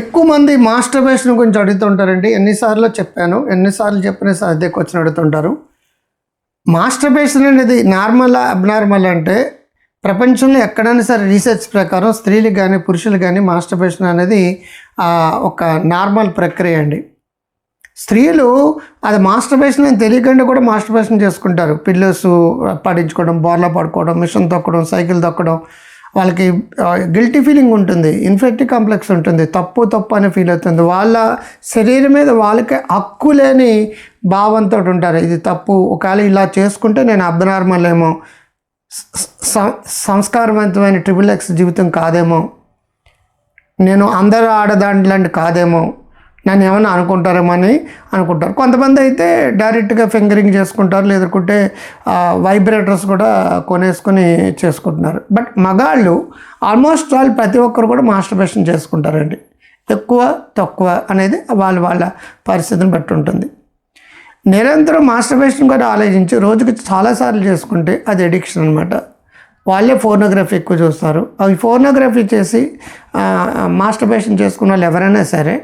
ఎక్కువ మంది మాస్టర్బేషన్ గురించి అడుగుతుంటారండి. ఎన్నిసార్లు చెప్పాను. ఎన్నిసార్లు చెప్పిన సార్ అదే క్వశ్చన్ అడుగుతుంటారు. మాస్టర్బేషన్ అనేది నార్మల్ అబ్నార్మల్ అంటే ప్రపంచంలో ఎక్కడైనా సరే రీసెర్చ్ ప్రకారం స్త్రీలు కానీ పురుషులు కానీ మాస్టర్బేషన్ అనేది ఒక నార్మల్ ప్రక్రియ అండి. స్త్రీలు అది మాస్టర్బేషన్ అని తెలియకుండా కూడా మాస్టర్బేషన్ చేసుకుంటారు. పిల్లోస్ పడించుకోవడం బోర్లా పడుకోవడం మిషన్ తొక్కడం సైకిల్ తొక్కడం వాళ్ళకి గిల్టీ ఫీలింగ్ ఉంటుంది. ఇన్ఫెక్టి కాంప్లెక్స్ ఉంటుంది. తప్పు తప్పు అని ఫీల్ అవుతుంది. వాళ్ళ శరీరం మీద వాళ్ళకి హక్కు లేని భావంతో ఉంటారు. ఇది తప్పు. ఒకవేళ ఇలా చేసుకుంటే నేను అబ్నార్మల్ ఏమో సంస్కారవంతమైన ట్రిపుల్ ఎక్స్ జీవితం కాదేమో నేను అందరూ ఆడదాంట్లాంటి కాదేమో నన్ను ఏమైనా అనుకుంటారేమో అని అనుకుంటారు. కొంతమంది అయితే డైరెక్ట్గా ఫింగరింగ్ చేసుకుంటారు లేదంటే వైబ్రేటర్స్ కూడా కొనేసుకొని చేసుకుంటున్నారు. బట్ మగాళ్ళు ఆల్మోస్ట్ వాళ్ళు ప్రతి ఒక్కరు కూడా మాస్టర్బేషన్ చేసుకుంటారండి. ఎక్కువ తక్కువ అనేది వాళ్ళ వాళ్ళ పరిస్థితిని బట్టి ఉంటుంది. నిరంతరం మాస్టర్బేషన్ కూడా ఆలోచించి రోజుకి చాలాసార్లు చేసుకుంటే అది ఎడిక్షన్ అనమాట వాళ్ళే ఫోర్నోగ్రఫీ ఎక్కువ చూస్తారు. అవి ఫోర్నోగ్రఫీ చేసి మాస్టర్బేషన్ చేసుకున్న వాళ్ళు ఎవరైనా సరే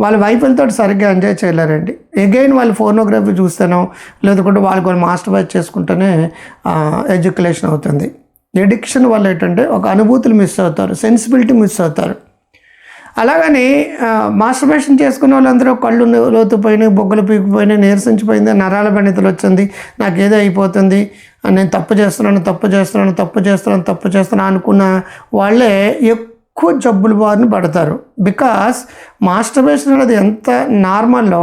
వాళ్ళ వైఫులతో సరిగ్గా ఎంజాయ్ చేయలేరండి. ఎగైన్ వాళ్ళు ఫోర్నోగ్రఫీ చూస్తేనో లేదంటే కొన్ని వాళ్ళు మాస్టర్బైజ్ చేసుకుంటేనే ఎడ్యుకేషన్ అవుతుంది. ఎడిక్షన్ వల్ల ఏంటంటే ఒక అనుభూతులు మిస్ అవుతారు సెన్సిబిలిటీ మిస్ అవుతారు. అలాగని మాస్టర్బేషన్ చేసుకున్న వాళ్ళందరూ కళ్ళు లోతుపోయినాయి బొగ్గలు పీకిపోయినాయి నీరసించిపోయింది నరాల బణితలు వచ్చింది నాకు ఏదో అయిపోతుంది నేను తప్పు చేస్తున్నాను తప్పు చేస్తున్నాను తప్పు చేస్తున్నాను తప్పు చేస్తున్నాను అనుకున్న వాళ్ళే ఎక్కువ ఎక్కువ జబ్బులు బారిన పడతారు. బికాస్ మాస్టర్బేషన్ అనేది ఎంత నార్మల్లో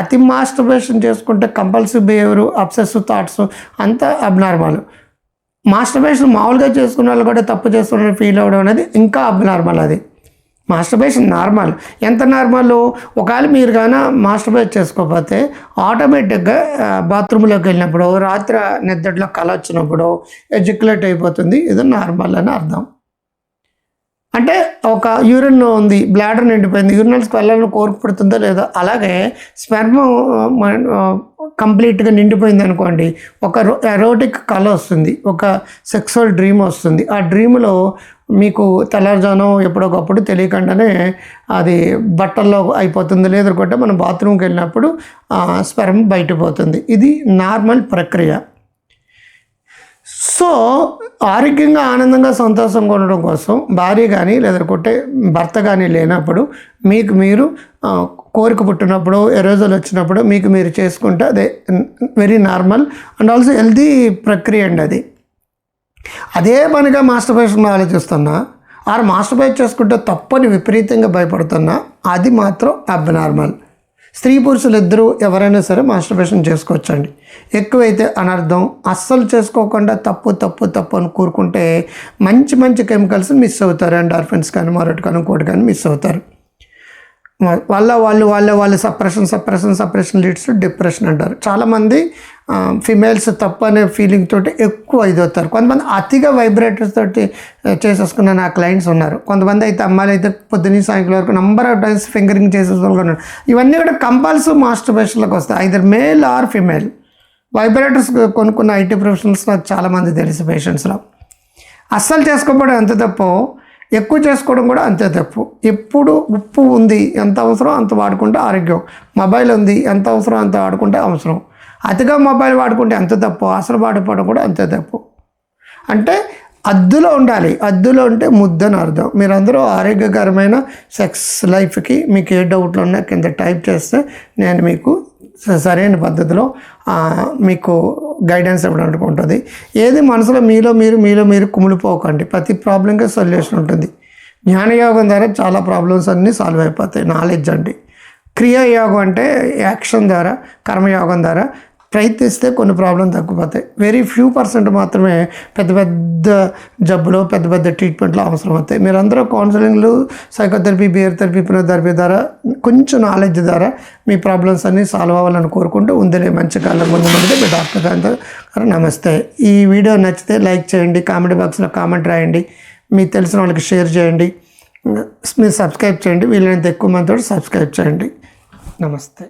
అతి మాస్టర్బేషన్ చేసుకుంటే కంపల్సివ్ బిహేవియర్ అబ్సెసివ్ థాట్స్ అంత అబ్నార్మల్ మాస్టర్బేషన్ మామూలుగా చేసుకున్న వాళ్ళు కూడా తప్పు చేస్తున్నారని ఫీల్ అవ్వడం అనేది ఇంకా అబ్నార్మల్ అది. మాస్టర్బేషన్ నార్మల్ ఎంత నార్మల్ ఒకవేళ మీరు కానీ మాస్టర్బేట్ చేసుకోకపోతే ఆటోమేటిక్గా బాత్రూంలోకి వెళ్ళినప్పుడు రాత్రి నిద్రలో కళ వచ్చినప్పుడు ఎడ్యుకులేట్ అయిపోతుంది. ఇది నార్మల్ అని అర్థం. అంటే ఒక యూరిన్ ఉంది బ్లాడర్ నిండిపోయింది యూరినల్స్కి వెళ్ళాలని కోరిక పడుతుందో లేదో? అలాగే స్పెర్మ కంప్లీట్గా నిండిపోయింది అనుకోండి ఒక ఎరోటిక్ కళ వస్తుంది ఒక సెక్సువల్ డ్రీమ్ వస్తుంది. ఆ డ్రీమ్లో మీకు తెల్లారుజానం ఎప్పుడొకప్పుడు తెలియకుండానే అది బట్టల్లో అయిపోతుంది లేదనుకుంటే మనం బాత్రూమ్కి వెళ్ళినప్పుడు స్పెర్మ్ బయటపోతుంది. ఇది నార్మల్ ప్రక్రియ. సో ఆరోగ్యంగా ఆనందంగా సంతోషంగా ఉండడం కోసం భార్య కానీ లేదంటే భర్త కానీ లేనప్పుడు మీకు మీరు కోరిక పుట్టినప్పుడు ఎరోజల్ వచ్చినప్పుడు మీకు మీరు చేసుకుంటే అదే very normal and also healthy ప్రక్రియ అండి అది. అదే పనిగా మాస్టర్బేషన్ ఆలోచిస్తున్నా ఆరు మాస్టర్బేట్ చేసుకుంటే తప్పని విపరీతంగా భయపడుతున్నా అది మాత్రం అబ్నార్మల్ స్త్రీ పురుషులు ఇద్దరూ ఎవరైనా సరే మాస్టర్బేషన్ చేసుకోవచ్చండి. ఎక్కువైతే అనర్థం అస్సలు చేసుకోకుండా తప్పు తప్పు తప్పు అని కూరుకుంటే మంచి మంచి కెమికల్స్ మిస్ అవుతారు అండ్ ఆర్ఫెన్స్ కానీ మరొకటి కానీ ఇంకోటి కానీ మిస్ అవుతారు. వాళ్ళ వాళ్ళు వాళ్ళ వాళ్ళ suppression suppression suppression leads depression అంటారు. చాలామంది ఫిమేల్స్ తప్పు అనే ఫీలింగ్ తోటి ఎక్కువ ఇది అవుతారు. కొంతమంది అతిగా వైబ్రేటర్స్ తోటి చేసేసుకున్న నా క్లయింట్స్ ఉన్నారు. కొంతమంది అయితే అమ్మాయిలు అయితే పొద్దున్న సాయంకాలం వరకు నెంబర్ ఆఫ్ టైమ్స్ ఫింగరింగ్ చేసేసుకున్నారు ఇవన్నీ కూడా కంపల్సరీ మాస్టర్బేషన్లోకి వస్తాయి. Either male or female vibrators కొనుక్కున్న ఐటీ ప్రొఫెషనల్స్ నాకు చాలామంది తెలుసు పేషెంట్స్లో అస్సలు చేసుకోకపోవడం ఎంత తప్పో ఎక్కువ చేసుకోవడం కూడా అంతే తప్పు. ఎప్పుడు ఉప్పు ఉంది ఎంత అవసరం అంత వాడుకుంటే ఆరోగ్యం. మొబైల్ ఉంది ఎంత అవసరం అంత వాడుకుంటే అవసరం. అతిగా మొబైల్ వాడుకుంటే ఎంత తప్పు? అసలు వాడిపోవడం కూడా అంతే తప్పు. అంటే అద్దులో ఉండాలి. అద్దులో ఉంటే ముద్దని అర్థం. మీరందరూ ఆరోగ్యకరమైన సెక్స్ లైఫ్కి మీకు ఏ డౌట్లు ఉన్నా కింద టైప్ చేస్తే నేను మీకు సరైన పద్ధతిలో మీకు గైడెన్స్ ఇవ్వడానికి ఉంటుంది. ఏది మనసులో మీలో మీరు మీలో మీరు కుమిలిపోకండి. ప్రతి ప్రాబ్లంకి సొల్యూషన్ ఉంటుంది. జ్ఞానయోగం ద్వారా చాలా ప్రాబ్లమ్స్ అన్నీ సాల్వ్ అయిపోతాయి. నాలెడ్జ్ అండి. క్రియాయోగం అంటే యాక్షన్ ద్వారా కర్మయోగం ద్వారా ప్రయత్నిస్తే కొన్ని ప్రాబ్లం తగ్గిపోతాయి. వెరీ ఫ్యూ పర్సెంట్ మాత్రమే పెద్ద పెద్ద జబ్బులు పెద్ద పెద్ద ట్రీట్మెంట్లు అవసరం అవుతాయి మీరందరూ కౌన్సిలింగ్లు సైకోథెరపీ బిహేవియర్ థెరపీ థెరపీ ద్వారా కొంచెం నాలెడ్జ్ ద్వారా మీ ప్రాబ్లమ్స్ అన్నీ సాల్వ్ అవ్వాలని కోరుకుంటూ ఉందిలే మంచి కాలం ముందు ముందు మీ డాక్టర్ గారు నమస్తే. ఈ వీడియో నచ్చితే లైక్ చేయండి కామెంట్ బాక్స్లో కామెంట్ రాయండి మీకు తెలిసిన వాళ్ళకి షేర్ చేయండి మీరు సబ్స్క్రైబ్ చేయండి వీలైనంత ఎక్కువ మందితో సబ్స్క్రైబ్ చేయండి. నమస్తే.